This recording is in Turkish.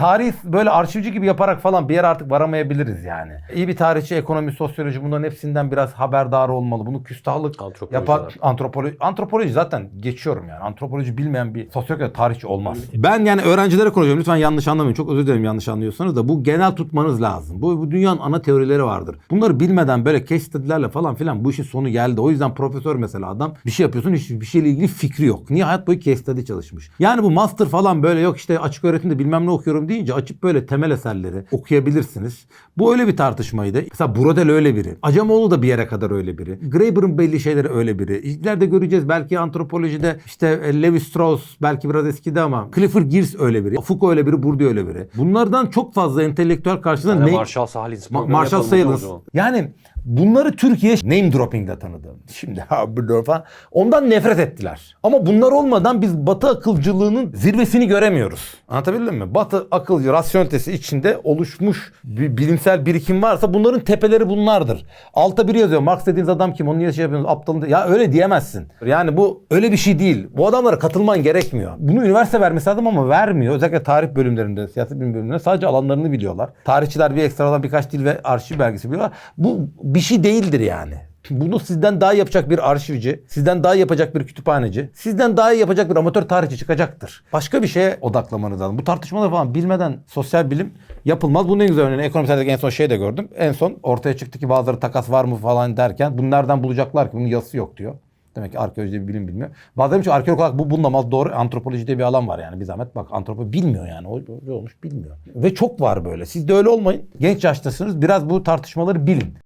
Tarih böyle arşivci gibi yaparak falan bir yere artık varamayabiliriz yani. İyi bir tarihçi, ekonomi, sosyoloji bunların hepsinden biraz haberdar olmalı. Bunu küstahlık Antropoloji yapar. var. Antropoloji, antropoloji zaten geçiyorum yani. Antropoloji bilmeyen bir sosyolog tarihçi olmaz. Ben yani öğrencilere konuşuyorum. Lütfen yanlış anlamayın. Çok özür dilerim yanlış anlıyorsanız da bu genel tutmanız lazım. Bu, bu dünyanın ana teorileri vardır. Bunları bilmeden böyle case study'lerle falan filan bu işin sonu geldi. O yüzden profesör mesela adam bir şey yapıyorsun hiç bir şeyle ilgili fikri yok. Niye hayat boyu case study çalışmış? Yani bu master falan böyle yok işte açık öğretimde bilmem ne okuyorum deyince açıp böyle temel eserleri okuyabilirsiniz. Bu öyle bir tartışmaydı. Mesela Brodel öyle biri. Acemoğlu da bir yere kadar öyle biri. Graeber'ın belli şeyleri öyle biri. İleride göreceğiz belki antropolojide işte e, Levi Strauss belki biraz eskidi ama Clifford Geertz öyle biri. Foucault öyle biri, Bourdieu öyle biri. Bunlardan çok fazla entelektüel karşısında Yani ne... Marshall Sahlins Ma- Marshall yapalım hocam o Salins. zaman. Yani bunları Türkiye name dropping'de tanıdı. Şimdi ha bu falan. Ondan nefret ettiler. Ama bunlar olmadan biz Batı akılcılığının zirvesini göremiyoruz. Anlatabildim mi? Batı akılcı rasyonitesi içinde oluşmuş bir bilimsel birikim varsa bunların tepeleri bunlardır. Altta biri yazıyor. Marx dediğiniz adam kim? Onu niye şey yapıyorsunuz? Aptalın. Ya öyle diyemezsin. Yani bu öyle bir şey değil. Bu adamlara katılman gerekmiyor. Bunu üniversite vermesi lazım ama vermiyor. Özellikle tarih bölümlerinde, siyaset bilim bölümlerinde sadece alanlarını biliyorlar. Tarihçiler bir ekstradan birkaç dil ve arşiv belgesi biliyorlar. Bu bir şey değildir yani. Bunu sizden daha yapacak bir arşivci, sizden daha yapacak bir kütüphaneci, sizden daha yapacak bir amatör tarihçi çıkacaktır. Başka bir şeye odaklamanız lazım. Bu tartışmaları falan bilmeden sosyal bilim yapılmaz. Bunun en güzel örneğini ekonomiselde en son şey de gördüm. En son ortaya çıktı ki bazıları takas var mı falan derken bunu nereden bulacaklar ki? Bunun yazısı yok diyor. Demek ki arkeoloji diye bir bilim bilmiyor. Bazıları için arkeolog olarak bu bulunamaz. Doğru antropoloji diye bir alan var yani. Bir zahmet bak antropoloji bilmiyor yani. O öyle olmuş bilmiyor. Ve çok var böyle. Siz de öyle olmayın. Genç yaştasınız. Biraz bu tartışmaları bilin.